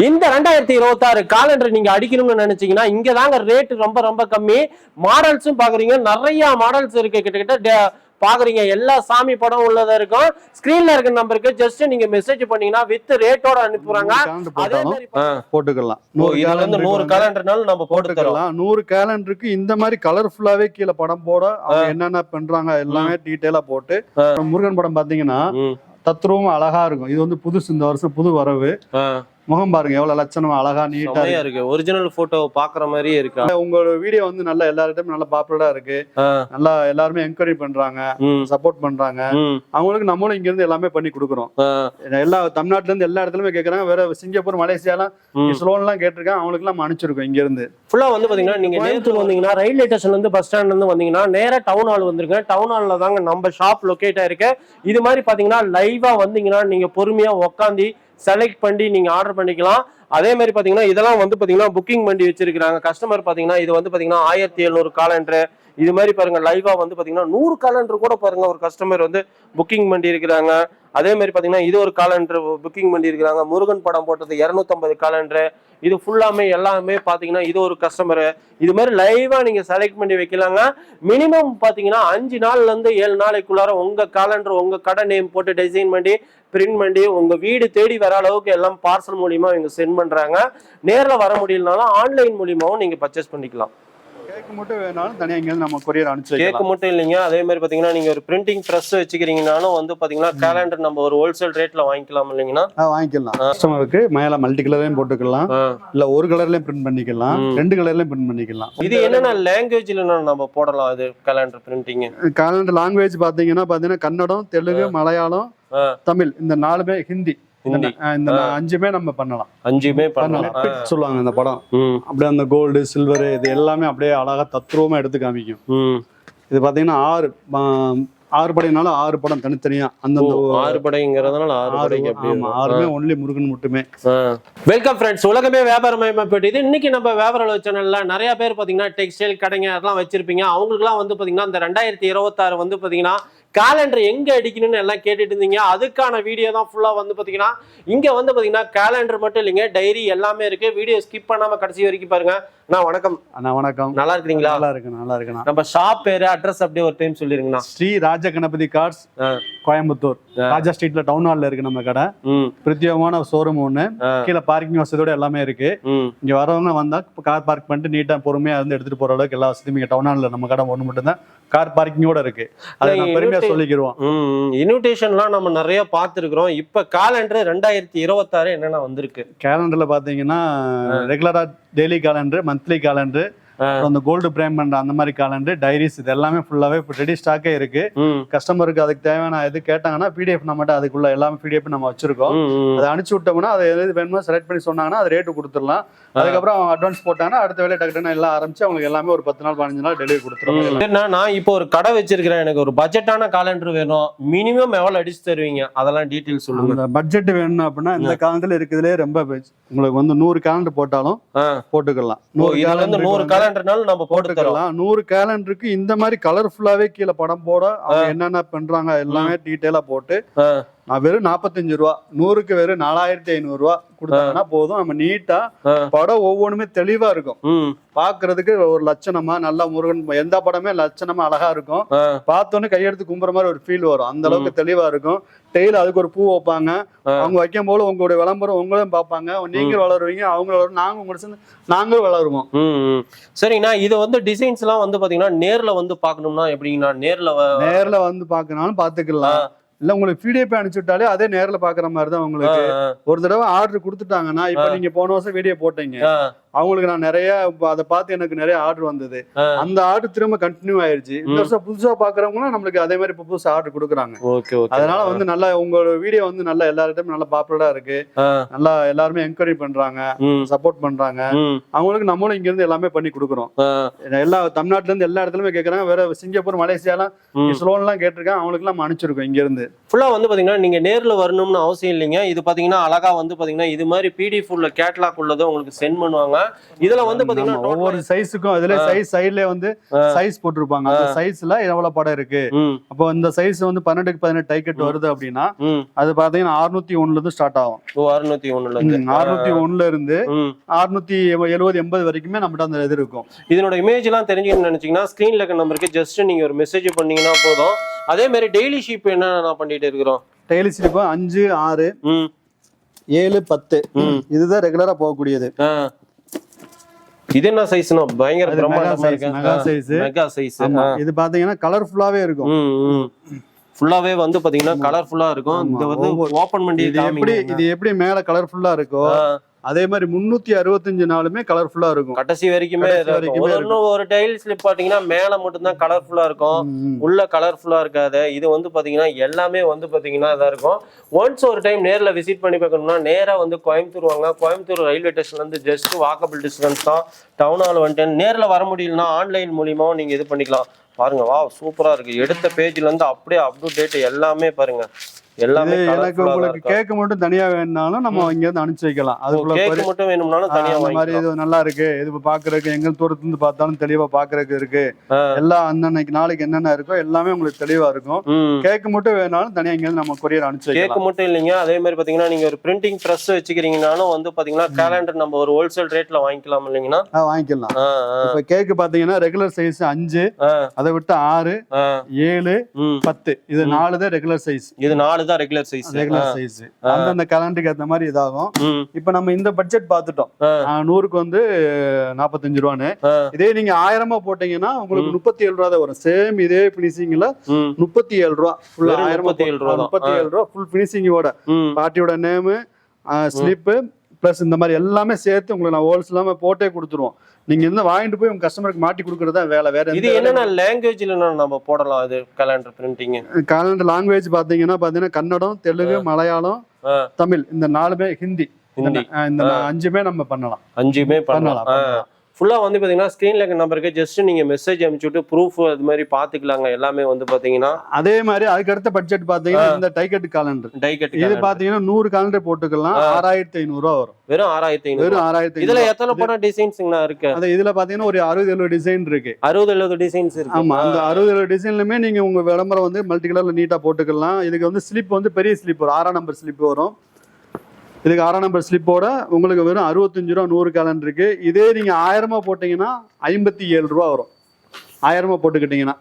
இந்த ரெண்டாயிரத்தி இருபத்தாறு காலண்டர் நீங்க அடிக்கணும்னு நினைச்சீங்கன்னா இங்க தாங்க ரேட் ரொம்ப ரொம்ப கம்மி. மாடல்ஸும் பாக்குறீங்க. நிறைய மாடல்ஸ் இருக்கு. கிட்டத்தட்ட டே- பாக்குறீங்க. எல்லா சாமி படம் உள்ளதா இருக்கும். ஸ்கிரீன்ல இருக்க நம்பருக்கு ஜஸ்ட் நீங்க மெசேஜ் பண்ணீங்கன்னா வித் ரேட்டோட அனுப்புறாங்க. அதே மாதிரி போட்டுக்கலாம். இதுல calendar நூறு காலண்டர்னாலும் நம்ம போட்டுக்கலாம். நூறு கேலண்டருக்கு இந்த மாதிரி கலர்ஃபுல்லாவே கீழே படம் போட என்னென்ன பண்றாங்க எல்லாமே டீட்டெயிலா போட்டு முருகன் படம் பாத்தீங்கன்னா ம், தத்ரூபம் அழகா இருக்கும். இது வந்து புதுசு இந்த வருஷம் புது வரவு. முகம் பாருங்க எவ்வளவு லட்சணமா அழகா நீட்டா இருக்கு. ஒரிஜினல் போட்டோ பாக்குற மாதிரியே இருக்கா. உங்களோட வீடியோ வந்து நல்ல எல்லார்கிட்டயும் நல்ல பாப்புலரா இருக்கு. நல்லா எல்லாருமே என்கரேஜ் பண்றாங்க சப்போர்ட் பண்றாங்க. அவங்களுக்கு நம்மளும் இங்க இருந்து எல்லாமே பண்ணி கொடுக்குறோம். எல்லா தமிழ்நாட்டுல இருந்து எல்லா இடத்துலயுமே கேக்குறாங்க. வேற சிங்கப்பூர் மலேசியாலாம் ம். ஸ்லோன் எல்லாம் கேட்டிருக்காங்க அவங்களுக்கு எல்லாம் அனுப்பிச்சிருக்கோம் இங்க இருந்து ஃபுல்லா வந்து பாத்தீங்கன்னா நீங்க நேரத்துக்கு வந்தீங்கன்னா ரயில்வே ஸ்டேஷன்ல இருந்து பஸ் ஸ்டாண்ட்ல இருந்து வந்தீங்கன்னா நேரா டவுன் ஹால் வந்துருங்க டவுன் ஹால்ல தாங்க நம்ம ஷாப் லொகேட் ஆயிருக்கு இது மாதிரி பாத்தீங்கன்னா லைவா வந்தீங்கன்னா நீங்க பொறுமையா உட்காந்து செலக்ட் பண்ணி நீங்க ஆர்டர் பண்ணிக்கலாம். அதே மாதிரி பாத்தீங்கன்னா இதெல்லாம் வந்து பாத்தீங்கன்னா புக்கிங் பண்ணி வச்சிருக்காங்க கஸ்டமர் பாத்தீங்கன்னா இது வந்து பாத்தீங்கன்னா ஆயிரத்தி எழுநூறு காலண்டர் இது மாதிரி பாருங்க லைவா வந்து பாத்தீங்கன்னா நூறு காலண்டர் கூட பாருங்க ஒரு கஸ்டமர் வந்து புக்கிங் பண்ணி இருக்கிறாங்க அதே மாதிரி பாத்தீங்கன்னா இது ஒரு காலண்டர் புக்கிங் பண்ணி இருக்கிறாங்க முருகன் படம் போட்டது 250 காலண்டர் இது ஃபுல்லாமே எல்லாமே பாத்தீங்கன்னா இது ஒரு கஸ்டமர் இது மாதிரி லைவா நீங்க செலக்ட் பண்ணி வைக்கலாங்க. மினிமம் பாத்தீங்கன்னா அஞ்சு நாள்ல இருந்து ஏழு நாளைக்குள்ளார உங்க காலண்டர் உங்க கடை நேம் போட்டு டிசைன் பண்ணி பிரிண்ட் பண்ணி உங்க வீடு தேடி வர அளவுக்கு எல்லாம் பார்சல் மூலியமா இவங்க சென்ட் பண்றாங்க. நேர்ல வர முடியலனாலும் ஆன்லைன் மூலியமாவும் நீங்க பர்ச்சேஸ் பண்ணிக்கலாம். கேக் மட்டும் வேணாலும் தனியா இங்க இருந்து நம்ம கொரியர் அனுப்பிச்சு கேக்கு மட்டும் இல்லைங்க. அதே மாதிரி பாத்தீங்கன்னா நீங்க ஒரு பிரிண்டிங் ப்ரெஸ் வச்சுக்கிறீங்கனாலும் வந்து பாத்தீங்கன்னா கேலண்டர் நம்ம ஒரு ஹோல்சேல் ரேட்ல வாங்கிக்கலாம் இல்லைங்கன்னா. வாங்கிக்கலாம். கஸ்டமருக்கு மேல மல்டி கலர்லயும் போட்டுக்கலாம். இல்ல ஒரு கலர்லயும் பிரிண்ட் பண்ணிக்கலாம். ரெண்டு கலர்லயும் பிரிண்ட் பண்ணிக்கலாம். இது என்னென்ன லாங்குவேஜ்ல நம்ம போடலாம் இது கேலண்டர் பிரிண்டிங் காலண்டர் லாங்குவேஜ் பாத்தீங்கன்னா பாத்தீங்கன்னா கன்னடம் தெலுங்கு மலையாளம். தமிழ் இந்த நாலுமே ஹிந்தி. இந்த அஞ்சுமே நம்ம பண்ணலாம். அஞ்சுமே பண்ணலாம். சொல்லுவாங்க இந்த படம். அப்படியே அந்த கோல்டு சில்வர் இது எல்லாமே அப்படியே அழகா தத்ரூபமா எடுத்து காமிக்கும். இது பாத்தீங்கன்னா ஆறு ஆறு படைனாலும் ஆறு படம் தனித்தனியா அந்தந்த ஆறு படைங்கிறதுனால ஆறு அப்படி ஆமா ஆறுமே ஒன்லி முருகன் மட்டுமே. வெல்கம் ஃப்ரெண்ட்ஸ் உலகமே வியாபாரமயமாப்பட்டது இன்னைக்கு நம்ம வியாபார சேனல்ல நிறைய பேர் பாத்தீங்கன்னா டெக்ஸ்டைல் கடைங்க அதெல்லாம் வச்சிருப்பீங்க. அவங்களுக்குலாம் வந்து பாத்தீங்கன்னா இந்த ரெண்டாயிரத்தி இருபத்தாறு வந்து பாத்தீங்கன்னா கேலண்டர் எங்க அடிக்கணும்னு எல்லாம் கேட்டுட்டு இருந்தீங்க. அதுக்கான வீடியோ தான் ஃபுல்லா வந்து பாத்தீங்கன்னா இங்க வந்து பாத்தீங்கன்னா கேலண்டர் மட்டும் இல்லைங்க டைரி எல்லாமே இருக்கு. வீடியோ ஸ்கிப் பண்ணாம கடைசி வரைக்கும் பாருங்க. நான் வணக்கம். அண்ணா வணக்கம். நல்லா இருக்கிறீங்களா? நல்லா இருக்கு நல்லா இருக்குண்ணா நம்ம ஷாப் பேரு அட்ரஸ் அப்படியே ஒரு டைம் சொல்லிருங்கண்ணா. ஸ்ரீ ராஜ கணபதி கார்ஸ். கோயம்புத்தூர். ராஜா ஸ்ட்ரீட்ல டவுன் ஹால்ல இருக்கு நம்ம கடை. பிரத்யேகமான ஷோரூம் ஒண்ணு. கீழே பார்க்கிங் வசதியோட எல்லாமே இருக்கு. இங்க வரவங்க வந்தா கார் பார்க் பண்ணிட்டு நீட்டா பொறுமையா இருந்து எடுத்துட்டு போற அளவுக்கு எல்லா வசதியும் இங்க டவுன் ஹால்ல நம்ம கடை ஒண்ணு மட்டும் தான் கார் பார்க்கிங்கோட இருக்கு. அதை நான் பெருமையா சொல்லிக்கிருவோம் இன்விடேஷன்லாம் நம்ம நிறைய பார்த்துருக்குறோம். இப்ப காலண்டர் ரெண்டாயிரத்தி இருபத்தாறு என்னென்ன வந்திருக்கு? கேலண்டர்ல பாத்தீங்கன்னா ரெகுலரா டெய்லி கேலண்டர் மந்த்லி கேலண்டர். அந்த கோல்டு பிரேம் பண்ற அந்த மாதிரி கேலண்டர் டைரிஸ் இது எல்லாமே ஃபுல்லாவே இப்போ ரெடி ஸ்டாக்கே இருக்கு கஸ்டமருக்கு அதுக்கு தேவையான இது கேட்டாங்கன்னா பிடிஎஃப் நம்மகிட்ட அதுக்குள்ள எல்லாமே பிடிஎஃப் நம்ம வச்சிருக்கோம். அதை அனுப்பிச்சு விட்டோம்னா அதை எது வேணுமோ செலக்ட் பண்ணி சொன்னாங்கன்னா அது ரேட்டு கொடுத்துடலாம். அதுக்கப்புறம் அவங்க அட்வான்ஸ் போட்டாங்கன்னா அடுத்த வேலையை டக்குன்னு எல்லாம் ஆரம்பிச்சு அவங்களுக்கு எல்லாமே ஒரு பத்து நாள் பதினஞ்சு நாள் டெலிவரி கொடுத்துருவாங்க சரிண்ணா நான் இப்போ ஒரு கடை வச்சிருக்கிறேன். எனக்கு ஒரு பட்ஜெட்டான காலண்டர் வேணும். மினிமம் எவ்வளவு அடிச்சு தருவீங்க? அதெல்லாம் டீட்டெயில் சொல்லுங்க. பட்ஜெட் வேணும் அப்படின்னா இந்த காலத்துல இருக்குதுலே ரொம்ப. உங்களுக்கு வந்து நூறு கேலண்டர் போட்டாலும். போட்டுக்கலாம். இதுல வந்து நூறு calendar காலண்டர்னாலும் நம்ம போட்டுக்கலாம். நூறு கேலண்டருக்கு இந்த மாதிரி கலர்ஃபுல்லாவே கீழே படம் போட என்னென்ன பண்றாங்க எல்லாமே டீட்டெயிலா போட்டு. நான் வெறும் நாற்பத்தஞ்சு ரூபா நூறுக்கு வெறும் நாலாயிரத்தி ஐநூறு ரூபா கொடுத்தாங்கன்னா போதும். நம்ம நீட்டா. படம் ஒவ்வொன்றுமே தெளிவா இருக்கும். பாக்குறதுக்கு ஒரு லட்சணமா நல்லா முருகன் எந்த படமே லட்சணமா அழகா இருக்கும். பார்த்தோன்னே கையெடுத்து கும்புற மாதிரி ஒரு ஃபீல் வரும். அந்த அளவுக்கு தெளிவா இருக்கும். டெய்ல அதுக்கு ஒரு பூ வைப்பாங்க. அவங்க வைக்கும் போது உங்களுடைய விளம்பரம் உங்களும் பார்ப்பாங்க. நீங்க வளருவீங்க அவங்க வளரும். நாங்க உங்களை சேர்ந்து நாங்களும் வளருவோம். சரிங்கண்ணா இது வந்து டிசைன்ஸ் எல்லாம் வந்து பாத்தீங்கன்னா நேர்ல வந்து பாக்கணும்னா எப்படிங்கண்ணா? நேர்ல நேர்ல வந்து பாக்கனாலும் பாத்துக்கலாம் இல்ல உங்களுக்கு பிடிஎஃப் அனுப்பிச்சு விட்டாலே அதே நேர்ல பாக்குற மாதிரி தான் உங்களுக்கு. ஒரு தடவை ஆர்டர் கொடுத்துட்டாங்கன்னா இப்ப நீங்க போன வருஷம் வீடியோ போட்டீங்க. அவங்களுக்கு நான் நிறைய அதை பார்த்து எனக்கு நிறைய ஆர்டர் வந்தது. அந்த ஆர்டர் திரும்ப கண்டினியூ ஆயிருச்சு. இந்த. வருஷம் புதுசா பாக்குறவங்களும் நம்மளுக்கு அதே மாதிரி இப்ப புதுசா ஆர்டர் கொடுக்குறாங்க. அதனால வந்து நல்லா உங்களோட வீடியோ வந்து நல்லா எல்லார்கிட்டயும் நல்லா பாப்புலரா இருக்கு. நல்லா எல்லாருமே என்கரேஜ் பண்றாங்க. சப்போர்ட் பண்றாங்க. அவங்களுக்கு நம்மளும் இங்க இருந்து எல்லாமே பண்ணி கொடுக்குறோம். எல்லா தமிழ்நாட்டுல இருந்து எல்லா இடத்துலயுமே கேக்குறாங்க. வேற சிங்கப்பூர் மலேசியாலாம் ம். ஸ்லோன் எல்லாம் கேட்டிருக்காங்க அவங்களுக்கு எல்லாம் அனுப்பிச்சிருக்கோம் இங்க இருந்து ஃபுல்லா வந்து பாத்தீங்கன்னா நீங்க நேர்ல வரணும்னு அவசியம் இல்லைங்க. இது பாத்தீங்கன்னா அழகா வந்து பாத்தீங்கன்னா இது மாதிரி பிடிஎஃப் உள்ள கேட்லாக் உள்ளதை உங்களுக்கு சென்ட் பண்ணுவாங்க. இதுல வந்து பாத்தீங்கன்னா ஒவ்வொரு சைஸுக்கும் இதுல சைஸ் சைடுல வந்து சைஸ் போட்டிருப்பாங்க. அந்த சைஸ்ல எவ்வளவு படம் இருக்கு? அப்போ இந்த சைஸ் வந்து பன்னெண்டுக்கு பதினெட்டு டைக்கெட் வருது அப்படின்னா. அது பாத்தீங்கன்னா அறுநூத்தி ஒண்ணுல இருந்து ஸ்டார்ட் ஆகும். அறுநூத்தி ஒண்ணுல இருந்து. அறுநூத்தி ஒண்ணுல இருந்து. அறுநூத்தி எழுபது எண்பது வரைக்குமே நம்மகிட்ட அந்த இது இருக்கும். இதனோட இமேஜ் எல்லாம் தெரிஞ்சுக்கணும்னு நினைச்சீங்கன்னா ஸ்கிரீன்ல இருக்க நம்பருக்கு ஜஸ்ட் நீங்க ஒரு மெசேஜ் பண்ணீங்கன்னா போதும். அதே மாதிரி டெய்லி ஷிப் என்ன பண்ணிட்டு இருக்கிறோம்? டெய்லி ஸ்லிப் அஞ்சு ஆறு ஏழு பத்து. இதுதான் ரெகுலரா போகக்கூடியது. இது என்ன சைஸ்னா பயங்கர பிரம்மாண்டமா சைஸ் இருக்கு. மெகா சைஸ் மெகா சைஸ் ஆமா. இது பாத்தீங்கன்னா கலர்ஃபுல்லாவே இருக்கும். ஃபுல்லாவே வந்து பாத்தீங்கன்னா கலர்ஃபுல்லா இருக்கும். இது வந்து ஓபன் பண்ணி இது எப்படி. இது எப்படி மேல கலர்ஃபுல்லா இருக்கோ ஆ, அதே மாதிரி முன்னூத்தி அறுபத்தஞ்சு நாளுமே கலர்ஃபுல்லா இருக்கும். கடைசி வரைக்குமே ஒரு டைல் ஸ்லிப் பாத்தீங்கன்னா மேல மட்டும் தான் கலர்ஃபுல்லா இருக்கும். உள்ள கலர்ஃபுல்லா இருக்காது. இது வந்து பாத்தீங்கன்னா எல்லாமே வந்து பாத்தீங்கன்னா இதா இருக்கும். ஒன்ஸ் ஒரு டைம் நேர்ல விசிட் பண்ணி பார்க்கணும்னா நேரா வந்து கோயம்புத்தூர் வாங்க. கோயம்புத்தூர் ரயில்வே ஸ்டேஷன்ல இருந்து ஜஸ்ட் வாக்கபிள் டிஸ்டன்ஸ் தான். டவுன் ஹால் வந்துட்டு நேர்ல வர முடியலன்னா ஆன்லைன் மூலியமாவும் நீங்க இது பண்ணிக்கலாம். பாருங்க வா சூப்பரா இருக்கு. எடுத்த பேஜ்ல இருந்து அப்படியே அப் டு டேட் எல்லாமே பாருங்க. எல்லாமே எனக்கு உங்களுக்கு. கேக் மட்டும் தனியா வேணும்னாலும் நம்ம இங்க இருந்து அனுப்பிச்சு வைக்கலாம் அதுக்குள்ள கேக் மட்டும் வேணும்னாலும் தனியா அந்த மாதிரி இது நல்லா இருக்கு. இது பாக்குறதுக்கு எங்க தூரத்துல இருந்து பார்த்தாலும் தெளிவா பாக்குறதுக்கு இருக்கு. எல்லாம் அன்னன்னைக்கு நாளைக்கு என்னென்ன இருக்கோ எல்லாமே உங்களுக்கு தெளிவா இருக்கும். கேக் மட்டும் வேணாலும் தனியா இங்க இருந்து நம்ம கொரியர் அனுப்பிச்சு கேக் வைக்கலாம் மட்டும் இல்லைங்க. அதே மாதிரி பாத்தீங்கன்னா நீங்க ஒரு பிரிண்டிங் பிரஸ் வச்சுக்கிறீங்கனாலும் வந்து பாத்தீங்கன்னா கேலண்டர் நம்ம ஒரு ஹோல்சேல் ரேட்ல வாங்கிக்கலாம் இல்லைங்கன்னா. வாங்கிக்கலாம். இப்ப கேக் பாத்தீங்கன்னா ரெகுலர் சைஸ் அஞ்சு அதை விட்டு ஆறு ஏழு. பத்து. இது நாலு தான் ரெகுலர் சைஸ் இது நாலு தான் ரெகுலர் சைஸ் ரெகுலர் சைஸ் அந்தந்த கலண்டருக்கு ஏத்த மாதிரி இதாகும். இப்ப நம்ம இந்த பட்ஜெட். ஆ, நூறுக்கு வந்து நாற்பத்தஞ்சு ரூபான்னு. இதே நீங்க ஆயிரமா போட்டீங்கன்னா உங்களுக்கு முப்பத்தி ஏழு ரூபா தான் வரும். சேம் இதே பினிஷிங்ல முப்பத்தி ஏழு ரூபா. ஃபுல்லா ஆயிரமா 37 ரூபா தான். முப்பத்தி ஏழு ரூபா. ஃபுல் பினிஷிங்கோட ம். பார்ட்டியோட நேமு ஸ்லிப்பு ப்ளஸ் இந்த மாதிரி எல்லாமே சேர்த்து உங்களுக்கு நான் ஹோல்ஸ் போட்டே கொடுத்துருவோம். நீங்க இருந்து வாங்கிட்டு போய் உங்க கஸ்டமருக்கு மாட்டி கொடுக்கறது தான் வேலை வேற இது என்னென்ன லாங்குவேஜ்ல நம்ம போடலாம் இது கேலண்டர் பிரிண்டிங் காலண்டர் லாங்குவேஜ் பாத்தீங்கன்னா பாத்தீங்கன்னா கன்னடம் தெலுங்கு மலையாளம். தமிழ். இந்த நாலுமே ஹிந்தி. இந்த அஞ்சுமே நம்ம பண்ணலாம். அஞ்சுமே பண்ணலாம். பண்ணலாம் பண்ணலாம். ஃபுல்லா வந்து பாத்தீங்கன்னா ஸ்கிரீன்ல இருக்க நம்பருக்கு ஜஸ்ட் நீங்க மெசேஜ் அனுப்பிச்சு விட்டு ப்ரூஃப் அது மாதிரி பாத்துக்கலாங்க எல்லாமே வந்து பாத்தீங்கன்னா அதே மாதிரி அதுக்கு அடுத்த பட்ஜெட் பாத்தீங்கன்னா இந்த டைக்கெட் காலண்டர் டை கட் இது பாத்தீங்கன்னா நூறு காலண்டர் போட்டுக்கலாம். ஆறாயிரத்தி ஐநூறு ரூபா வரும். வெறும் ஆறாயிரத்தி ஐநூறு. வெறும் ஆறாயிரத்தி இதுல எத்தனை படம் டிசைன்ஸ்ங்கண்ணா இருக்கு? அது இதுல பாத்தீங்கன்னா ஒரு அறுபது எழுபது டிசைன் இருக்கு. அறுபது எழுபது டிசைன்ஸ் இருக்கு. ஆமா அந்த அறுபது எழுபது டிசைன்லுமே நீங்க உங்க விளம்பரம் வந்து மல்டி கலர்ல நீட்டா போட்டுக்கலாம். இதுக்கு வந்து ஸ்லிப் வந்து பெரிய ஸ்லிப் வரும். ஆறாம் நம்பர் ஸ்லிப் வரும். இதுக்கு ஆறாம் நம்பர் ஸ்லிப்போட உங்களுக்கு வெறும் அறுபத்தஞ்சு ரூபா நூறு கேலண்டர் இருக்கு. இதே நீங்க ஆயிரமா போட்டீங்கன்னா ஐம்பத்தி ஏழு ரூபா வரும். ஆயிரமா போட்டுக்கிட்டீங்கன்னா.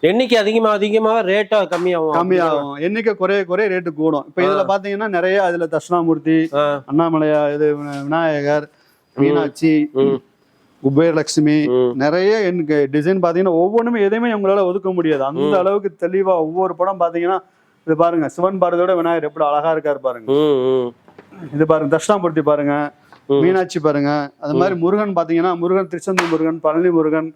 எண்ணிக்கை அதிகமா அதிகமா ரேட்டா கம்மியாகும். கம்மியாகும். எண்ணிக்கை குறைய குறைய ரேட்டு கூடும். இப்ப இதுல பாத்தீங்கன்னா நிறைய இதுல தட்சிணாமூர்த்தி அண்ணாமலையா இது விநா- விநாயகர் மீனாட்சி. குபேரலட்சுமி. நிறைய எனக்கு டிசைன் பாத்தீங்கன்னா ஒவ்வொன்றுமே எதையுமே உங்களால ஒதுக்க முடியாது. அந்த அளவுக்கு தெளிவா ஒவ்வொரு படம் பாத்தீங்கன்னா இது பாருங்க சிவன் பாரதியோட விநாயகர் எப்படி அழகா இருக்காரு பாருங்க. இது பாருங்க தட்சிணாமூர்த்தி பாருங்க. மீனாட்சி பாருங்க. அது மாதிரி முருகன் பாத்தீங்கன்னா முருகன் திருச்செந்தூர் முருகன் பழனி முருகன்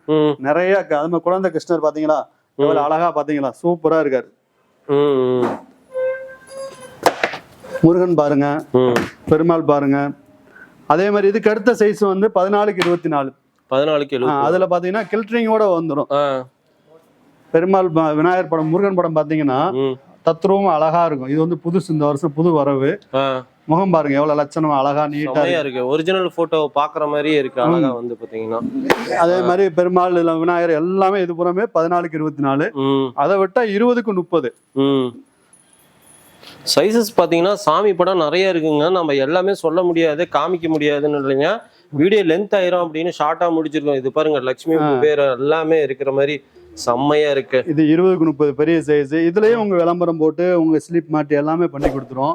நிறைய அது மாதிரி குழந்தை கிருஷ்ணர் பாத்தீங்களா? எவ்வளவு அழகா பாத்தீங்களா? சூப்பரா இருக்காரு. முருகன் பாருங்க. பெருமாள் பாருங்க. அதே மாதிரி இதுக்கு அடுத்த சைஸ் வந்து பதினாலுக்கு இருபத்தி நாலு பதினாலுக்கு அதுல பாத்தீங்கன்னா கில்ட்ரிங்கோட வந்துடும் பெருமாள் விநாயகர் படம் முருகன் படம் பாத்தீங்கன்னா ம், தத்ரூபம் அழகா இருக்கும். இது வந்து புதுசு இந்த வருஷம் புது வரவு. முகம் பாருங்க எவ்வளவு லட்சணம் அழகா நீட்டா இருக்கு. ஒரிஜினல் போட்டோ பாக்குற மாதிரியே இருக்கு அழகா வந்து பாத்தீங்கன்னா. அதே மாதிரி பெருமாள் விநாயகர் எல்லாமே இது புறமே பதினாலுக்கு இருபத்தி நாலு அதை விட்டா இருபதுக்கு முப்பது. ம். சைஸஸ் பாத்தீங்கன்னா சாமி படம் நிறைய இருக்குங்க. நம்ம எல்லாமே சொல்ல முடியாது காமிக்க முடியாதுன்னு இல்லைங்க. வீடியோ லென்த் ஆயிரும் அப்படின்னு ஷார்ட்டா முடிச்சிருக்கோம். இது பாருங்க லட்சுமி குபேர எல்லாமே இருக்கிற மாதிரி செம்மையா இருக்கு. இது இருபதுக்கு முப்பது பெரிய சைஸ் இதுலயும் உங்க விளம்பரம் போட்டு உங்க ஸ்லிப் மாட்டி எல்லாமே பண்ணி கொடுத்துரும்.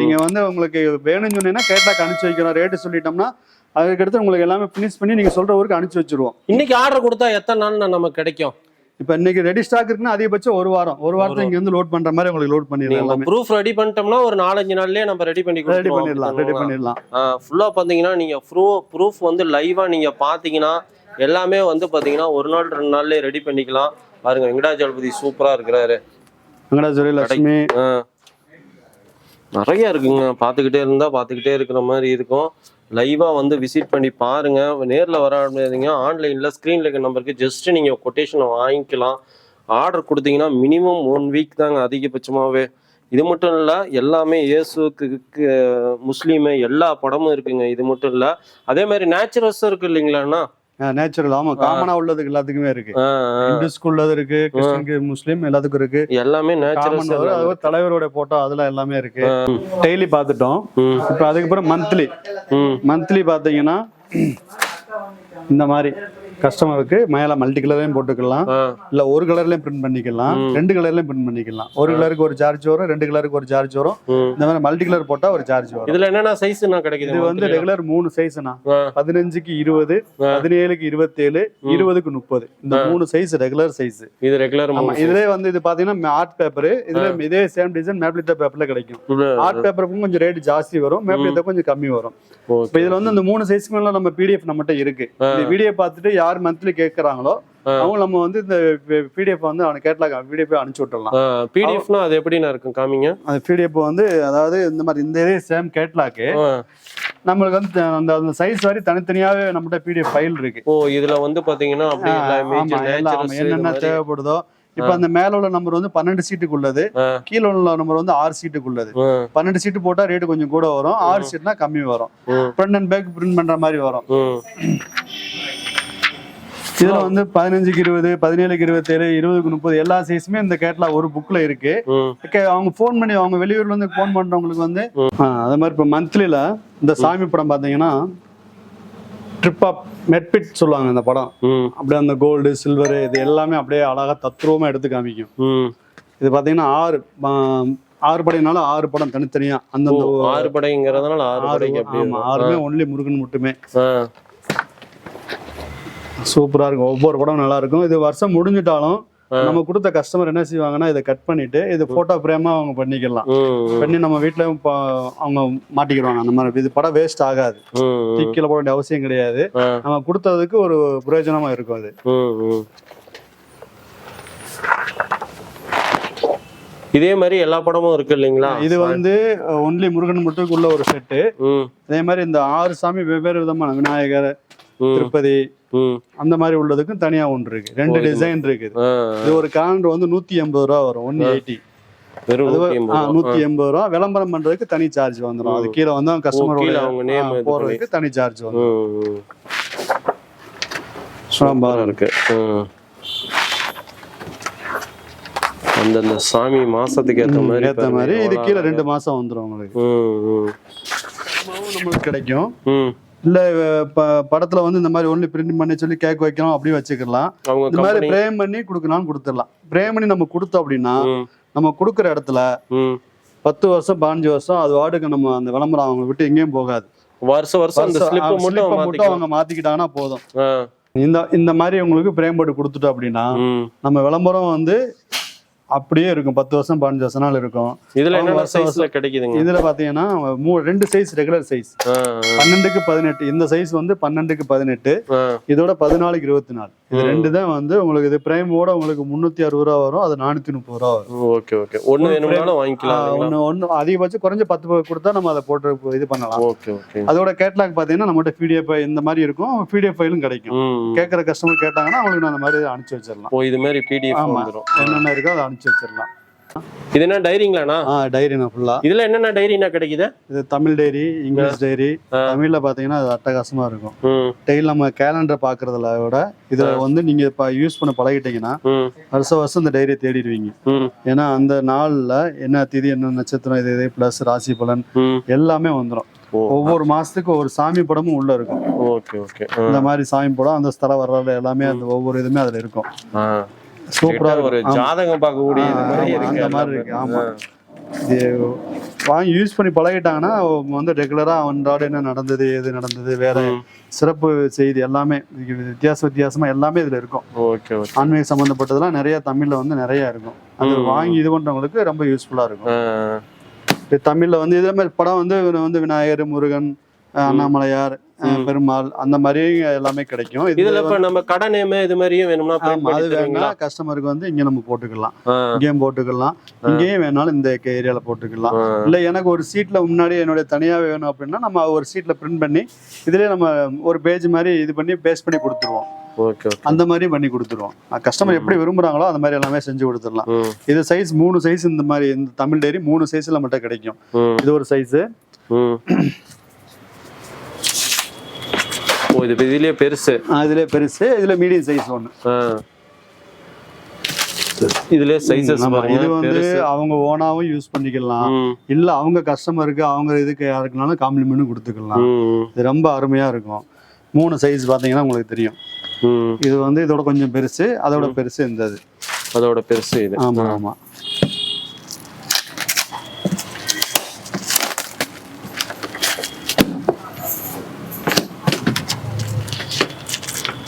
நீங்க வந்து உங்களுக்கு வேணும்னு சொன்னீங்கன்னா கேட்டாக்கு அனுப்பிச்சு வைக்கிறோம். ரேட்டு சொல்லிட்டோம்னா அதுக்கடுத்து உங்களுக்கு எல்லாமே ஃபினிஷ் பண்ணி நீங்க சொல்ற ஊருக்கு அனுப்பிச்சு வச்சிருவோம். இன்னைக்கு ஆர்டர் கொடுத்தா எத்தனை நாள் நமக்கு கிடைக்கும்? இப்ப இன்னைக்கு ரெடி ஸ்டாக் இருக்குன்னா அதிகபட்சம் ஒரு வாரம். ஒரு வாரத்துல இங்க வந்து லோட் பண்ற மாதிரி உங்களுக்கு லோட் பண்ணிடலாம் ப்ரூஃப் ரெடி பண்ணிட்டோம்னா ஒரு நாலஞ்சு நாள்லயே நம்ம ரெடி பண்ணி ரெடி பண்ணிடலாம் ரெடி பண்ணிடலாம். ஃபுல்லா பாத்தீங்கன்னா நீங்க ப்ரூ ப்ரூஃப் வந்து லைவா நீங்க பாத்தீங்கன்னா எல்லாமே வந்து பாத்தீங்கன்னா ஒரு நாள் ரெண்டு நாள்லயே ரெடி பண்ணிக்கலாம். பாருங்க வெங்கடாஜலபதி சூப்பரா இருக்கிறாரு. வெங்கடாஜுரி லட்சுமி. நிறைய இருக்குங்க. பார்த்துக்கிட்டே இருந்தா பார்த்துக்கிட்டே இருக்கிற மாதிரி இருக்கும். லைவா வந்து விசிட் பண்ணி பாருங்க. நேர்ல வர முடியாதீங்க ஆன்லைன்ல ஸ்க்ரீன்ல இருக்க நம்பருக்கு ஜஸ்ட் நீங்க கொட்டேஷன் வாங்கிக்கலாம். ஆர்டர் கொடுத்தீங்கன்னா மினிமம் ஒன் வீக் தாங்க அதிகபட்சமாவே. இது மட்டும் இல்ல எல்லாமே இயேசுக்கு முஸ்லீமு எல்லா படமும் இருக்குங்க. இது மட்டும் இல்ல. அதே மாதிரி நேச்சுரல்ஸும் இருக்கு இல்லைங்களாண்ணா நேச்சுரல் ஆமா காமனா உள்ளதுக்கு எல்லாத்துக்குமே இருக்கு. இந்துஸ்க்கு உள்ளது இருக்கு கிறிஸ்டினுக்கு முஸ்லீம் எல்லாத்துக்கும் இருக்கு. எல்லாமே அது தலைவரோட போட்டோ அதெல்லாம் எல்லாமே இருக்கு. டெய்லி பார்த்துட்டோம். இப்போ அதுக்கப்புறம் மந்த்லி மந்த்லி பார்த்தீங்கன்னா இந்த மாதிரி. கஸ்டமருக்கு மேல மல்டி கலர்லயும் போட்டுக்கலாம். இல்ல ஒரு கலர்லயும் பிரிண்ட் பண்ணிக்கலாம். ரெண்டு கலர்லயும் பிரிண்ட் பண்ணிக்கலாம். ஒரு கலருக்கு ஒரு சார்ஜ் வரும் ரெண்டு கலருக்கு ஒரு சார்ஜ் வரும். இந்த மாதிரி மல்டி கலர் போட்டா ஒரு சார்ஜ் வரும். இதுல என்னென்ன சைஸ்ண்ணா கிடைக்குது இது வந்து ரெகுலர் மூணு சைஸ்னா. பதினஞ்சுக்கு இருபது. பதினேழுக்கு இருபத்தேழு இருபதுக்கு முப்பது. இந்த மூணு சைஸ் ரெகுலர் சைஸ் இது ரெகுலர் ஆமா இதுலயே வந்து இது பாத்தீங்கன்னா ஆர்ட் பேப்பர் இதுல இதே சேம் டிசைன் மேப்லிட்டா பேப்பர்ல கிடைக்கும். ஆர்ட் பேப்பருக்கும் கொஞ்சம் ரேட் ஜாஸ்தி வரும். மேப்லிட்டா கொஞ்சம் கம்மி வரும். இப்போ இதுல வந்து இந்த மூணு சைஸ்க்கு மேல நம்ம பிடிஎஃப் நம்மகிட்ட இருக்கு. இந்த வீடியோ பார்த்துட்டு யார் மந்த்லி கேக்குறாங்களோ அவங்க நம்ம வந்து இந்த பிடிஎஃப் வந்து அவனை கேட்லாக் பிடிஎஃப் அனுப்பிச்சு விட்டுறலாம். பிடிஎஃப்னா அது எப்படிண்ணா இருக்கும்? காமிங்க. அந்த பிடிஎஃப் வந்து அதாவது இந்த மாதிரி இந்த இதே சேம் கேட்லாக்கு. நம்மளுக்கு வந்து அந்த அந்த சைஸ் வரை தனித்தனியாவே நம்மகிட்ட பிடிஎஃப் ஃபைல் இருக்கு. ஓ இதுல வந்து பாத்தீங்கன்னா என்னென்ன. தேவைப்படுதோ. இப்ப அந்த மேல உள்ள நம்பர் வந்து பன்னெண்டு சீட்டுக்கு உள்ளது. கீழே உள்ள நம்பர் வந்து ஆறு சீட்டுக்கு உள்ளது பன்னெண்டு சீட்டு போட்டா ரேட் கொஞ்சம் கூட வரும். ஆறு சீட்னா கம்மி வரும். ஃப்ரண்ட் அண்ட் பேக் பிரிண்ட் பண்ற மாதிரி வரும். இதுல வந்து பதினஞ்சுக்கு இருபது பதினேழுக்கு இருபத்தேழு இருபதுக்கு முப்பது எல்லா சைஸுமே இந்த கேட்லாக் ஒரு புக்ல இருக்கு. அவங்க ஃபோன் பண்ணி அவங்க வெளியூர்ல இருந்து ஃபோன் பண்றவங்களுக்கு வந்து அதே மாதிரி இப்போ மந்த்லில இந்த சாமி படம் பாத்தீங்கன்னா ட்ரிப் ஆப் மெட்பிட் சொல்லுவாங்க இந்த படம். அப்படியே அந்த கோல்டு சில்வர் இது எல்லாமே அப்படியே அழகா தத்ரூபமா எடுத்து காமிக்கும். இது பாத்தீங்கன்னா ஆறு ஆறு படையினால ஆறு படம் தனித்தனியா ஓ, அந்தந்த ஆறு படைங்கிறதுனால ஆறு படைக்கு ஆமா ஆறுமே ஒன்லி முருகன் மட்டுமே. சூப்பரா இருக்கும் ஒவ்வொரு படம் நல்லா இருக்கும் இது வருஷம் முடிஞ்சிட்டாலும் நம்ம கொடுத்த கஸ்டமர் என்ன செய்வாங்கன்னா இதை கட் பண்ணிட்டு இது போட்டோ பிரேமா அவங்க பண்ணிக்கலாம். பண்ணி நம்ம வீட்ல ப- அவங்க மாட்டிக்கிடுவாங்க அந்த மாதிரி இது படம் வேஸ்ட் ஆகாது. தீக்கில போட வேண்டிய அவசியம் கிடையாது. நம்ம கொடுத்ததுக்கு ஒரு பிரயோஜனமா இருக்கும் அது. இதே மாதிரி எல்லா படமும் இருக்கு இல்லைங்களா இது வந்து ஒன்லி முருகன் மட்டும் உள்ள ஒரு செட்டு. அதே மாதிரி இந்த ஆறு சாமி வெவ்வேறு விதமான விநாயகர். திருப்பதி. அந்த மாதிரி உள்ளதுக்கும் தனியா ஒன்று இருக்கு ரெண்டு டிசைன் இருக்குது ஆ. இது ஒரு காலண்டர் வந்து நூத்தி எண்பது ரூபா வரும் ஒன் எயிட்டி நூத்தி எண்பது ரூபா. விளம்பரம் பண்றதுக்கு தனி சார்ஜ் வந்துடும் அது கீழே வந்து கஸ்டமர் போறதுக்கு தனி சார்ஜ் வந்துடும். சூப்பரா இருக்கு. அந்தந்த சாமி மாசத்துக்கு ஏத்த மாதிரி பாருங்க, மாதிரி இது கீழே. ரெண்டு மாசம் வந்துடும் உங்களுக்கு. நம்மளுக்கு கிடைக்கும். இல்ல ப- படத்துல வந்து இந்த மாதிரி ஒன்லி பிரிண்ட் பண்ணி சொல்லி கேக் வைக்கிறோம் அப்படி வச்சுக்கலாம். இந்த மாதிரி பிரேம் பண்ணி கொடுக்கலாம் கொடுத்துடலாம். பிரேம் பண்ணி நம்ம கொடுத்தோம் அப்படின்னா நம்ம கொடுக்குற இடத்துல. பத்து வருஷம் பதினஞ்சு வருஷம் அது வார்டுக்கு நம்ம அந்த விளம்பரம் அவங்க விட்டு எங்கேயும் போகாது. வருஷம் வருஷம் அந்த மட்டும் அவங்க மாத்திக்கிட்டாங்கன்னா போதும். இந்த இந்த மாதிரி உங்களுக்கு பிரேம் போட்டு கொடுத்துட்டோம் அப்படின்னா. நம்ம விளம்பரம் வந்து அப்படியே இருக்கும். பத்து வருஷம் பதினஞ்சு வருஷம் நாள் இருக்கும். இதுல என்ன சைஸ்ல கிடைக்குதுங்க? இதுல பாத்தீங்கன்னா மூ ரெண்டு சைஸ் ரெகுலர் சைஸ் பன்னெண்டுக்கு பதினெட்டு. இந்த சைஸ் வந்து பன்னெண்டுக்கு பதினெட்டு. இதோட பதினாலுக்கு இருபத்தி நாலு. இது ரெண்டு தான் வந்து உங்களுக்கு இது பிரைமோட உங்களுக்கு முந்நூத்தி அறுபது ரூபா வரும். அது நானூத்தி முப்பது ரூபா வரும். ஓகே ஓகே ஒண்ணு வேணும்னாலும் வாங்கிக்கலாம்? ஒன்னு ஒன்னு அதிகபட்சம் குறைஞ்ச பத்து ரூபாய் கொடுத்தா நம்ம அதை போட்டு இது பண்ணலாம். ஓகே ஓகே அதோட கேட்லாக் பாத்தீங்கன்னா நம்மகிட்ட பிடிஎஃப் இந்த மாதிரி இருக்கும். பிடிஎஃப் ஃபைலும் கிடைக்கும். கேட்குற கஸ்டமர் கேட்டாங்கன்னா அவங்களுக்கு நான் அந்த மாதிரி அனுப்பிச்சு வச்சிடலாம். ஓ இது மாதிரி பிடிஎஃப் என்னென்ன இருக்கோ அதை அனுப்பிச்சு வச்சிடலாம். இது என்ன டைரிங்களாண்ணா? ஆ டைரினா ஃபுல்லா இதுல என்னென்ன டைரினா கிடைக்குது? இது தமிழ் டைரி இங்கிலீஷ் டைரி. தமிழ்ல பாத்தீங்கன்னா அது அட்டகாசமா இருக்கும். டெய்லி நம்ம கேலண்டர் பாக்குறதுல விட இதுல வந்து நீங்க இப்ப யூஸ் பண்ண பழகிட்டீங்கன்னா வருஷம் வருஷம் இந்த டைரியை தேடிடுவீங்க. ஏன்னா அந்த நாள்ல என்ன திதி என்ன நட்சத்திரம் இது இது பிளஸ் ராசி பலன். எல்லாமே வந்துடும் ஒவ்வொரு மாசத்துக்கு ஒரு சாமி படமும் உள்ள இருக்கும். Okay okay. இந்த மாதிரி சாமி படம் அந்த ஸ்தல வரலாறு எல்லாமே அந்த ஒவ்வொரு இதுமே அதுல இருக்கும். சூப்பரா ஒரு. ஜாதகம் பார்க்கக்கூடிய அந்த மாதிரி. இருக்கு ஆமா இது வாங்கி யூஸ் பண்ணி பழகிட்டாங்கன்னா வந்து ரெகுலரா அன்றாட என்ன நடந்தது எது நடந்தது வேற. சிறப்பு செய்தி எல்லாமே வித்தியாச வித்தியாசமா எல்லாமே இதுல இருக்கும் ஓகே ஆன்மீக சம்பந்தப்பட்டதெல்லாம் நிறைய தமிழ்ல வந்து நிறைய இருக்கும் அது. வாங்கி இது பண்றவங்களுக்கு ரொம்ப யூஸ்ஃபுல்லா இருக்கும் தமிழ்ல வந்து இதே மாதிரி படம் வந்து வந்து விநாயகர் முருகன் அண்ணாமலையார். பெருமாள் அந்த மாதிரி எல்லாமே கிடைக்கும். இதுல இப்ப நம்ம கடை நேம் இது மாதிரியும் வேணும்னா அது தருவீங்களா? வேணா கஸ்டமருக்கு வந்து இங்க நம்ம போட்டுக்கலாம். இங்கேயும் போட்டுக்கலாம். இங்கேயும் வேணாலும் இந்த ஏரியால போட்டுக்கலாம். இல்ல எனக்கு ஒரு சீட்ல முன்னாடி என்னுடைய தனியா வேணும் அப்படின்னா நம்ம ஒரு சீட்ல பிரிண்ட் பண்ணி இதுலயே நம்ம ஒரு பேஜ் மாதிரி இது பண்ணி பேஸ்ட் பண்ணி கொடுத்துருவோம். அந்த மாதிரியும் பண்ணி கொடுத்துருவோம். கஸ்டமர் எப்படி விரும்புறாங்களோ அந்த மாதிரி எல்லாமே செஞ்சு கொடுத்துடலாம். இது சைஸ் மூணு சைஸ் இந்த மாதிரி இந்த தமிழ் டைரி மூணு சைஸ்ல மட்டும் கிடைக்கும். இது ஒரு சைஸ் இது இதுலயே பெருசு. இதுல பெருசு இதுல மீடியம் சைஸ் ஒன்று ஆ. இதுலயே சைஸஸ் இது வந்து அவங்க ஓனாவும் யூஸ் பண்ணிக்கலாம். இல்ல அவங்க கஸ்டமருக்கு அவங்க இதுக்கு யாருக்குனாலும் காம்ப்ளிமெண்ட்டும் கொடுத்துக்கலாம். இது ரொம்ப அருமையா இருக்கும். மூணு சைஸ் பாத்தீங்கன்னா உங்களுக்கு தெரியும். இது வந்து இதோட கொஞ்சம் பெருசு அதோட பெருசு இந்த இது. அதோட பெருசு இது. ஆமா ஆமா.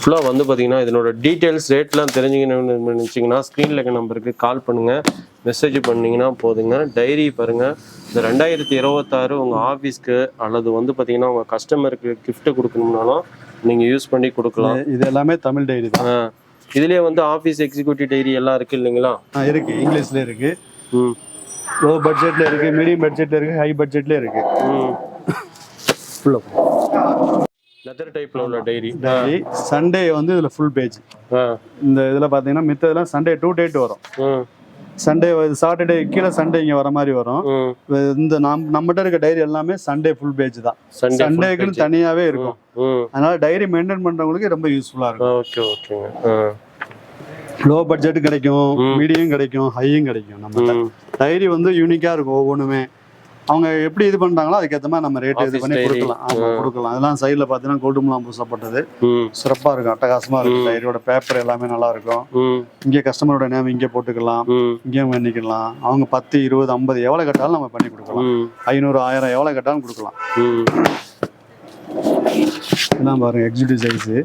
ஃபுல்லாக வந்து பார்த்தீங்கன்னா இதனோட டீட்டெயில்ஸ் ரேட்லாம் தெரிஞ்சுக்கணும்னு நினச்சிங்கன்னா ஸ்க்ரீனில் இருக்க நம்பருக்கு கால் பண்ணுங்கள் மெசேஜ் பண்ணீங்கன்னா போதுங்க. டைரி பாருங்கள் இந்த ரெண்டாயிரத்தி இருபத்தாறு உங்கள் ஆஃபீஸ்க்கு அல்லது வந்து பார்த்தீங்கன்னா உங்கள் கஸ்டமருக்கு gift கொடுக்கணும்னாலும் நீங்கள் யூஸ் பண்ணி கொடுக்கலாம். இது- எல்லாமே தமிழ் டைரி தான். இதுலேயே வந்து ஆஃபீஸ் எக்ஸிக்யூட்டிவ் டைரி எல்லாம் இருக்கு இல்லைங்களா? ஆ, இருக்கு. இங்கிலீஷ்ல இருக்கு. ம். லோ பட்ஜெட்ல இருக்கு மீடியம் பட்ஜெட்ல இருக்கு ஹை பட்ஜெட்ல இருக்கு. ம். ஃபுல்லா லெதர் டைப்பில் உள்ள டைரி டைரி சண்டே வந்து இதுல ஃபுல் பேஜ் இந்த இதுல பாத்தீங்கன்னா மித்ததெல்லாம் சண்டே டூ டேட் வரும். சண்டே சாட்டர்டே கீழே சண்டே இங்க வர மாதிரி வரும். இந்த நம் நம்மகிட்ட இருக்க டைரி எல்லாமே சண்டே ஃபுல் பேஜ் தான். சண்டே சண்டேக்குன்னு தனியாவே இருக்கும். அதனால டைரி மெயின்டைன் பண்றவங்களுக்கு ரொம்ப யூஸ்ஃபுல்லா இருக்கும். ஓகே ஓகேங்க லோ பட்ஜெட் கிடைக்கும். மீடியம் கிடைக்கும் ஹையும் கிடைக்கும் நம்ம டைரி வந்து யூனிக்கா இருக்கும் ஒவ்வொன்றுமே அவங்க எப்படி இது பண்றாங்களோ அதுக்கேற்ற மாதிரி நம்ம ரேட் இது பண்ணி. கொடுக்கலாம். ஆமா. கொடுக்கலாம். அதெல்லாம் சைடில் பார்த்தீங்கன்னா கோல்டுமுலாம் பூசப்பட்டது ம். சிறப்பா இருக்கும். அட்டகாசமா இருக்கும். ம். டைரியோட பேப்பர் எல்லாமே நல்லா இருக்கும். இங்கே கஸ்டமரோட நேம் இங்கே போட்டுக்கலாம். ம். இங்கேயும் பண்ணிக்கலாம் அவங்க பத்து இருபது ஐம்பது எவ்வளோ கட்டாலும் நம்ம பண்ணி கொடுக்கலாம். ஐநூறு ஆயிரம் எவ்வளோ கட்டாலும் கொடுக்கலாம். இதெல்லாம் பாருங்க எக்ஸிக்யூட்டிவ் சைஸு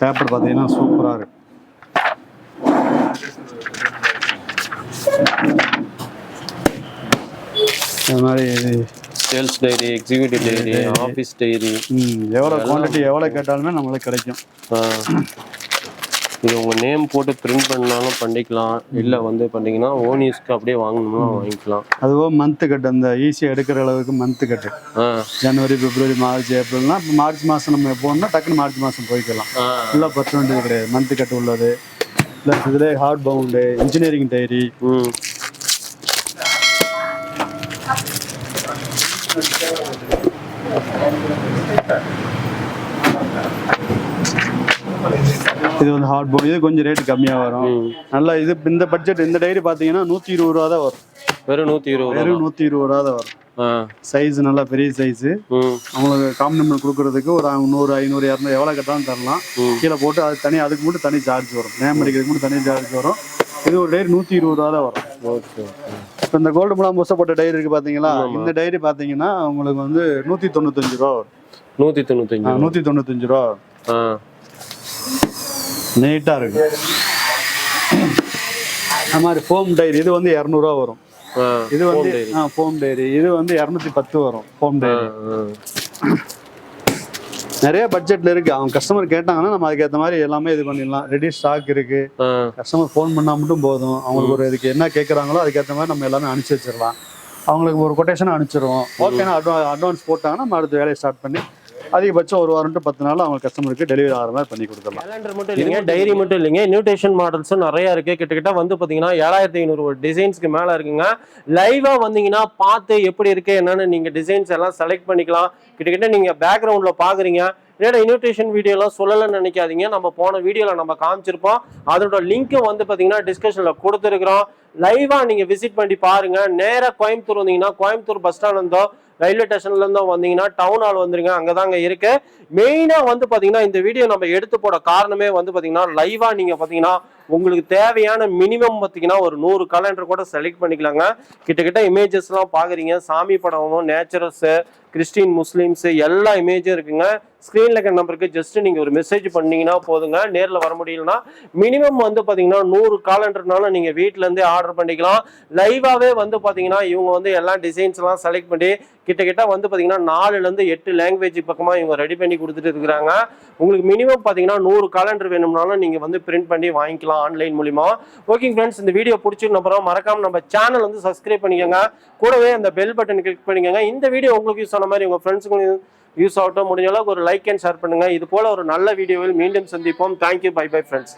பேப்பர் பார்த்தீங்கன்னா சூப்பராக இருக்கு. அது மாதிரி sales diary executive diary office diary எவ்வளோ குவாண்டிட்டி எவ்வளோ கேட்டாலுமே நம்மளுக்கு கிடைக்கும். இது உங்க நேம் போட்டு பிரிண்ட் பண்ணாலும் பண்ணிக்கலாம். இல்ல வந்து பண்ணீங்கன்னா ஓன் யூஸ்க்கு அப்படியே வாங்கணும்னா வாங்கிக்கலாம். அதுவும் மந்த்து கட்டு அந்த ஈஸியாக எடுக்கிற அளவுக்கு மந்த்து கட்டு ஜனவரி பிப்ரவரி மார்ச் ஏப்ரல்னா இப்போ மார்ச் மாதம் நம்ம போகணும்னா டக்குன்னு மார்ச் மாதம் போய்க்கலாம். ஃபுல்லாக பத்து வேண்டியது கிடையாது. மந்த்து கட்டு உள்ளது. ப்ளஸ் இதில் ஹார்ட் பவுண்டு இன்ஜினியரிங் டைரி இது வந்து ஹார்ட் பவுண்ட் இது கொஞ்சம் ரேட் கம்மியாக வரும். நல்லா இது இந்த பட்ஜெட் இந்த டைரி பார்த்தீங்கன்னா நூற்றி இருபது ரூபா தான் வரும். வெறும் நூத்தி இருபது ரூபா வெறும் நூற்றி இருபது ரூபா தான் வரும் சைஸ் நல்லா பெரிய சைஸு அவங்களுக்கு காம்ப்ளிமெண்ட் கொடுக்கறதுக்கு ஒரு நூறு ஐநூறு இரநூறு எவ்வளோ கட்டாலும் தரலாம். கீழே போட்டு அது தனி அதுக்கு மட்டும் தனி சார்ஜ் வரும். நேம் அடிக்கிறதுக்கு மட்டும் தனி சார்ஜ் வரும். இது ஒரு டைரி நூற்றி இருபது ரூபா தான் வரும். ஓகே இப்போ இந்த கோல்டு முலாம் பூசப்பட்ட டைரி இருக்கு பார்த்தீங்களா இந்த டைரி பார்த்தீங்கன்னா உங்களுக்கு வந்து நூற்றி தொண்ணூத்தஞ்சு ரூபா வரும். நூத்தி தொண்ணூத்தஞ்சு. நூற்றி தொண்ணூத்தஞ்சு ரூபா. ஆ. நீட்டாக இருக்கு. அது மாதிரி ஃபோம் டைரி இது வந்து இரநூறுவா வரும். இது வந்து. ஆ ஃபோம் டைரி இது வந்து இரநூத்தி பத்து வரும் ஃபோம் டைரி. நிறைய பட்ஜெட்ல இருக்கு. அவங்க கஸ்டமர் கேட்டாங்கன்னா நம்ம அதுக்கேற்ற மாதிரி எல்லாமே இது பண்ணிடலாம். ரெடி ஸ்டாக் இருக்கு. கஸ்டமர் ஃபோன் பண்ணால் மட்டும் போதும். அவங்களுக்கு ஒரு இதுக்கு என்ன கேட்குறாங்களோ அதுக்கேற்ற மாதிரி நம்ம எல்லாமே அனுப்பிச்சி வச்சிடலாம். அவங்களுக்கு ஒரு கொட்டேஷன் அனுப்பிச்சிருவோம். ஓகேனா அட்வா அட்வான்ஸ் போட்டாங்கன்னா நம்ம அடுத்த வேலையை ஸ்டார்ட் பண்ணி அதிகபட்சம் ஒரு வாரம் to பத்து நாள் அவங்க கஸ்டமருக்கு டெலிவரி ஆகிற மாதிரி பண்ணி கொடுத்துடலாம் கேலண்டர் மட்டும் இல்லைங்க டைரி மட்டும் இல்லைங்க. இன்விடேஷன் மாடல்ஸும் நிறைய இருக்கு. கிட்டத்தட்ட வந்து பாத்தீங்கன்னா ஏழாயிரத்தி ஐநூறு டிசைன்ஸ்க்கு மேல இருக்குங்க. லைவா வந்தீங்கன்னா பார்த்து எப்படி இருக்கு என்னன்னு நீங்க டிசைன்ஸ் எல்லாம் செலக்ட் பண்ணிக்கலாம். கிட்டத்தட்ட நீங்க பேக்ரவுண்ட்ல பாக்குறீங்க. என்னடா இன்விடேஷன் வீடியோ எல்லாம் சொல்லலன்னு நினைக்காதீங்க. நம்ம போன வீடியோல நம்ம காமிச்சிருப்போம். அதோட லிங்க் வந்து பாத்தீங்கன்னா டிஸ்கஷன்ல கொடுத்துருக்கிறோம். லைவா நீங்க விசிட் பண்ணி பாருங்க. நேரா கோயம்புத்தூர் வந்தீங்கன்னா கோயம்புத்தூர் பஸ் ஸ்டாண்ட் இருந்தோ ரயில்வே ஸ்டேஷன்ல இருந்தோ வந்தீங்கன்னா டவுன் ஹால் வந்துருங்க அங்கதாங்க இருக்கு. மெயினா வந்து பாத்தீங்கன்னா இந்த வீடியோ நம்ம எடுத்து போட காரணமே வந்து பாத்தீங்கன்னா லைவா நீங்க பாத்தீங்கன்னா உங்களுக்கு தேவையான மினிமம் பார்த்தீங்கன்னா ஒரு நூறு கலண்டர் கூட செலக்ட் பண்ணிக்கலாங்க. கிட்டத்தட்ட இமேஜஸ்லாம் பார்க்குறீங்க சாமி படமும் நேச்சுரல்ஸு கிறிஸ்டின் முஸ்லீம்ஸு எல்லா இமேஜும் இருக்குங்க. ஸ்க்ரீனில் இருக்கிற நம்பருக்கு ஜஸ்ட் நீங்கள் ஒரு மெசேஜ் பண்ணீங்கன்னா போதுங்க. நேரில் வர முடியலன்னா மினிமம் வந்து பார்த்தீங்கன்னா நூறு காலண்டர்னாலும் நீங்கள் வீட்டிலேருந்தே ஆர்டர் பண்ணிக்கலாம். லைவாகவே வந்து பார்த்தீங்கன்னா இவங்க வந்து எல்லா டிசைன்ஸ்லாம் செலக்ட் பண்ணி கிட்டக்கிட்ட வந்து பார்த்தீங்கன்னா நாலுலேருந்து எட்டு லாங்குவேஜ் பக்கமாக இவங்க ரெடி பண்ணி கொடுத்துட்டு இருக்கிறாங்க. உங்களுக்கு மினிமம் பார்த்தீங்கன்னா நூறு காலண்டர் வேணும்னாலும் நீங்கள் வந்து பிரிண்ட் பண்ணி வாங்கிக்கலாம் ஆன்லைன் மூலிமா ஓகேங்க ஃப்ரெண்ட்ஸ் இந்த வீடியோ பிடிச்சிருந்த அப்புறம் மறக்காம நம்ம சேனல் வந்து சப்ஸ்கிரைப் பண்ணிக்கோங்க. கூடவே அந்த பெல் பட்டன் கிளிக் பண்ணிக்கோங்க. இந்த வீடியோ உங்களுக்கு யூஸ் சொன்ன மாதிரி உங்கள் ஃப்ரெண்ட்ஸுக்கு யூஸ் ஆகட்டும். முடிஞ்ச அளவுக்கு ஒரு லைக் அண்ட் ஷேர் பண்ணுங்க. இது போல ஒரு நல்ல வீடியோவில் மீண்டும் சந்திப்போம். Thank you bye bye friends